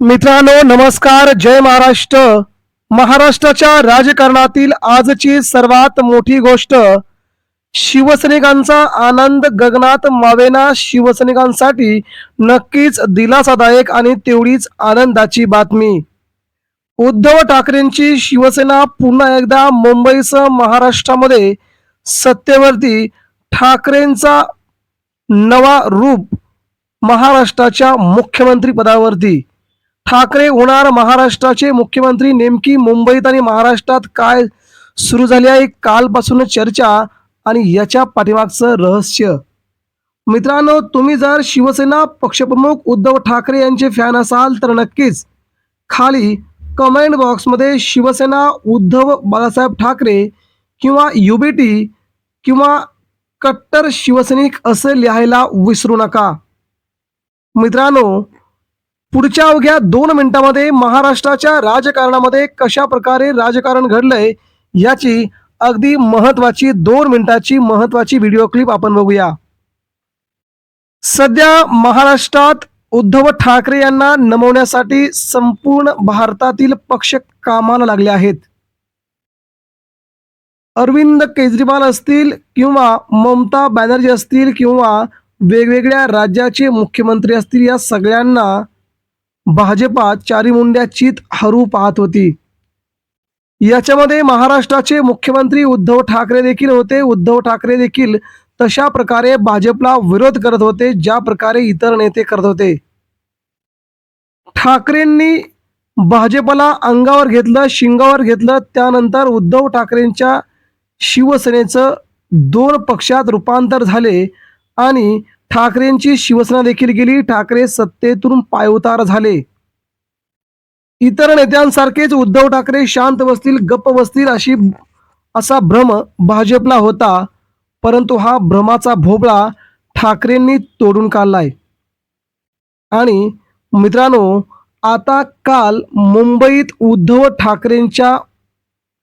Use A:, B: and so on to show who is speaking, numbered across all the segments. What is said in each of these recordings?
A: मित्रांनो नमस्कार. जय महाराष्ट्र. महाराष्ट्राच्या राजकारणातील आजची सर्वात मोठी गोष्ट शिवसैनिकांचा आनंद गगनात मावेना शिवसैनिकांसाठी नक्कीच दिलासादायक आणि तेवढीच आनंदाची बातमी. उद्धव ठाकरेंची शिवसेना पुन्हा एकदा मुंबईसह महाराष्ट्रामध्ये सत्तेवरती ठाकरेंचा नवा रूप महाराष्ट्राच्या मुख्यमंत्री पदावरती ठाकरे होणार महाराष्ट्राचे मुख्यमंत्री नेमकी मुंबईत आणि महाराष्ट्रात काय सुरू झाली आहे कालपासून चर्चा आणि याच्या पाठीमागचं रहस्य. मित्रांनो तुम्ही जर शिवसेना पक्षप्रमुख उद्धव ठाकरे यांचे फॅन असाल तर नक्कीच खाली कमेंट बॉक्समध्ये शिवसेना उद्धव बाळासाहेब ठाकरे किंवा युबीटी किंवा कट्टर शिवसैनिक असे लिहायला विसरू नका. मित्रांनो पुढच्या अवघ्या दोन मिनिटांमध्ये महाराष्ट्राच्या राजकारणामध्ये कशा प्रकारे राजकारण घडलंय याची अगदी महत्वाची दोन मिनिटाची महत्वाची व्हिडिओ क्लिप आपण बघूया. सध्या महाराष्ट्रात उद्धव ठाकरे यांना नमवण्यासाठी संपूर्ण भारतातील पक्ष कामाला लागले आहेत. अरविंद केजरीवाल असतील किंवा ममता बॅनर्जी असतील किंवा वेगवेगळ्या राज्याचे मुख्यमंत्री असतील या सगळ्यांना भाजपा चारी मुंड्या चित हरू पाहत होती. याच्यामध्ये महाराष्ट्राचे मुख्यमंत्री उद्धव ठाकरे देखील होते. उद्धव ठाकरे देखील तशा प्रकारे भाजपला विरोध करत होते ज्या प्रकारे इतर नेते करत होते. ठाकरेंनी भाजपला अंगावर घेतलं शिंगावर घेतलं त्यानंतर उद्धव ठाकरेंच्या शिवसेनेचं दोन पक्षात रूपांतर झाले आणि ठाकरेंची शिवसेना देखील गेली. ठाकरे सत्तेतून पायउतार झाले. इतर नेत्यांसारखेच उद्धव ठाकरे शांत बसतील गप्प बसतील अशी असा भ्रम भाजपला होता. परंतु हा भ्रमाचा भोबळा ठाकरेंनी तोडून काढलाय. आणि मित्रांनो आता काल मुंबईत उद्धव ठाकरेंच्या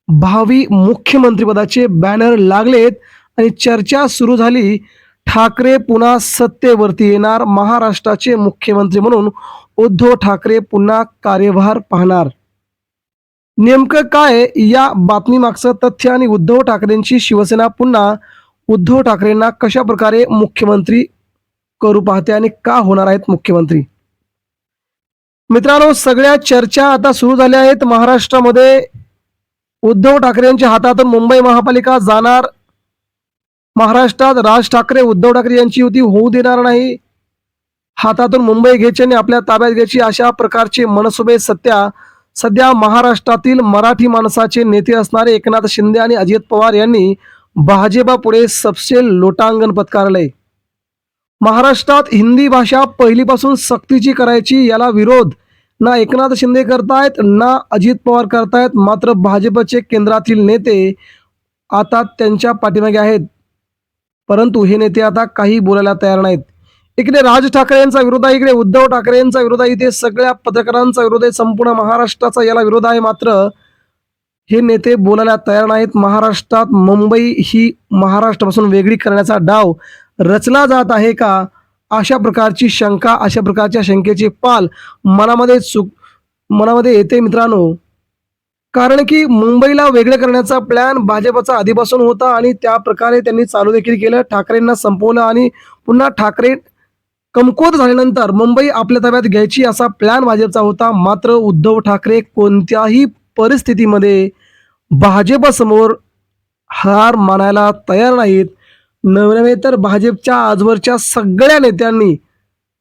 A: भावी मुख्यमंत्रीपदाचे बॅनर लागलेत आणि चर्चा सुरू झाली. ठाकरे पुन्हा सत्तेवरती येणार महाराष्ट्राचे मुख्यमंत्री म्हणून उद्धव ठाकरे पुन्हा कार्यभार पाहणार. नेमकं काय या बातमीमागचं तथ्य आणि उद्धव ठाकरेंची शिवसेना पुन्हा उद्धव ठाकरेंना कशा प्रकारे मुख्यमंत्री करू पाहते आणि का होणार आहेत मुख्यमंत्री? मित्रांनो सगळ्या चर्चा आता सुरू झाल्या आहेत. महाराष्ट्रामध्ये उद्धव ठाकरेंच्या हातातून मुंबई महापालिका जाणार. महाराष्ट्रात राज ठाकरे उद्धव ठाकरे यांची युती होऊ देणार नाही. हातातून मुंबई घ्यायची आणि आपल्या ताब्यात घ्यायची अशा प्रकारचे मनसुबे सत्या सध्या महाराष्ट्रातील मराठी माणसाचे नेते असणारे एकनाथ शिंदे आणि अजित पवार यांनी भाजपापुढे सबसे लोटांगण पत्कारले. महाराष्ट्रात हिंदी भाषा पहिलीपासून सक्तीची करायची याला विरोध ना एकनाथ शिंदे करतायत ना अजित पवार करतायत मात्र भाजपचे केंद्रातील नेते आता त्यांच्या पाठीमागे आहेत. परंतु हे नेते आता काही बोलायला तयार नाहीत. इकडे राज ठाकरे यांचा विरोध आहे इकडे उद्धव ठाकरे यांचा विरोध आहे इथे सगळ्या पत्रकारांचा विरोध आहे संपूर्ण महाराष्ट्राचा याला विरोध आहे मात्र हे नेते बोलायला तयार नाहीत. महाराष्ट्रात मुंबई ही महाराष्ट्रापासून वेगळी करण्याचा डाव रचला जात आहे का? अशा प्रकारची शंका अशा प्रकारच्या शंकेचे पाल मनामध्ये चुक मनामध्ये येते मित्रांनो. कारण की मुंबईला वेगळं करण्याचा प्लॅन भाजपचा आधीपासून होता आणि त्या प्रकारे त्यांनी चालू देखील केलं. ठाकरेंना संपवलं आणि पुन्हा ठाकरे कमकुवत झाल्यानंतर मुंबई आपल्या ताब्यात घ्यायची असा प्लॅन भाजपचा होता. मात्र उद्धव ठाकरे कोणत्याही परिस्थितीमध्ये भाजपसमोर हार मानायला तयार नाहीत. नव्हे तर भाजपच्या आजवरच्या सगळ्या नेत्यांनी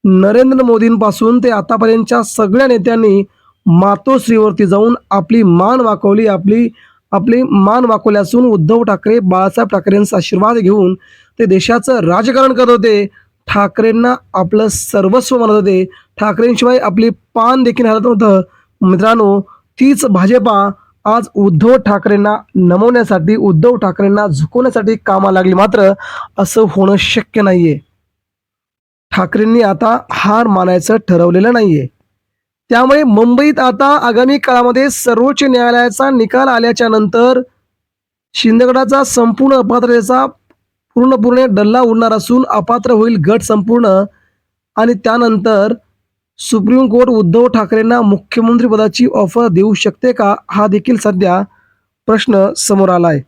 A: नरेंद्र मोदींपासून ते आतापर्यंतच्या सगळ्या नेत्यांनी मातोश्रीवरती जाऊन आपली मान वाकवली आपली आपली मान वाकवली असून उद्धव ठाकरे बाळासाहेब ठाकरेंचा आशीर्वाद घेऊन ते देशाचं राजकारण करत होते. ठाकरेंना आपलं सर्वस्व म्हणत होते. ठाकरेंशिवाय आपली पान देखील हलत नव्हतं. मित्रांनो तीच भाजपा आज उद्धव ठाकरेंना नमवण्यासाठी उद्धव ठाकरेंना झुकवण्यासाठी कामा लागली. मात्र असं होणं शक्य नाहीये. ठाकरेंनी आता हार मानायचं ठरवलेलं नाहीये. त्यामुळे मुंबईत आता आगामी काळामध्ये सर्वोच्च न्यायालयाचा निकाल आल्याच्यानंतर शिंदेगडाचा संपूर्ण अपात्रतेचा पूर्णपूर्ण डल्ला उडणार असून अपात्र होईल गट संपूर्ण. आणि त्यानंतर सुप्रीम कोर्ट उद्धव ठाकरेंना मुख्यमंत्रीपदाची ऑफर देऊ शकते का हा देखील सध्या प्रश्न समोर आला आहे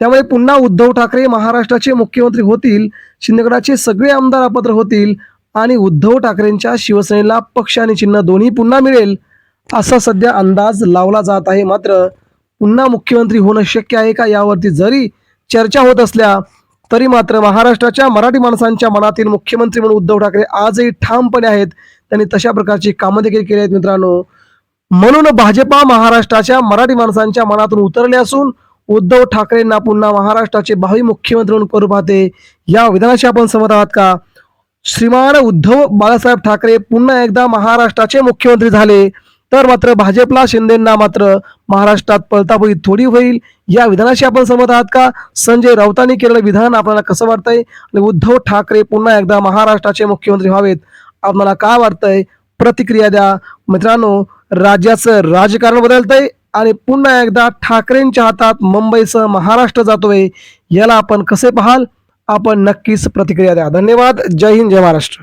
A: त्यामुळे पुन्हा उद्धव ठाकरे महाराष्ट्राचे मुख्यमंत्री होतील शिंदेगडाचे सगळे आमदार अपात्र होतील आणि उद्धव ठाकरेंच्या शिवसेनेला पक्ष आणि चिन्ह दोन्ही पुन्हा मिळेल असा सध्या अंदाज लावला जात आहे. मात्र पुन्हा मुख्यमंत्री होणं शक्य आहे का यावरती जरी चर्चा होत असल्या तरी मात्र महाराष्ट्राच्या मराठी माणसांच्या मनातील मुख्यमंत्री म्हणून उद्धव ठाकरे आजही ठामपणे आहेत. त्यांनी तशा प्रकारची कामं देखील केली आहेत मित्रांनो. म्हणून भाजपा महाराष्ट्राच्या मराठी माणसांच्या मनातून उतरले असून उद्धव ठाकरेंना पुन्हा महाराष्ट्राचे भावी मुख्यमंत्री म्हणून करू पाहते. या विधानाशी आपण सहमत आहात का? श्रीमान उद्धव बाळासाहेब ठाकरे पुन्हा एकदा महाराष्ट्राचे मुख्यमंत्री झाले. तर मात्र भाजपला शिंदेंना मात्र महाराष्ट्रात पळतापळी थोडी होईल. या विधानाशी आपण सहमत आहात का? संजय राऊतांनी केलेलं विधान आपल्याला कसं वाटतंय? आणि उद्धव ठाकरे पुन्हा एकदा महाराष्ट्राचे मुख्यमंत्री व्हावेत. आपल्याला काय वाटतंय? प्रतिक्रिया द्या. मित्रांनो राज्याचं राजकारण बदलतंय आणि पुन्हा एकदा ठाकरेंच्या हातात मुंबईसह महाराष्ट्र जातोय. याला आपण कसे पाहाल? आपण नक्कीच प्रतिक्रिया द्या. धन्यवाद. जय हिंद जय महाराष्ट्र.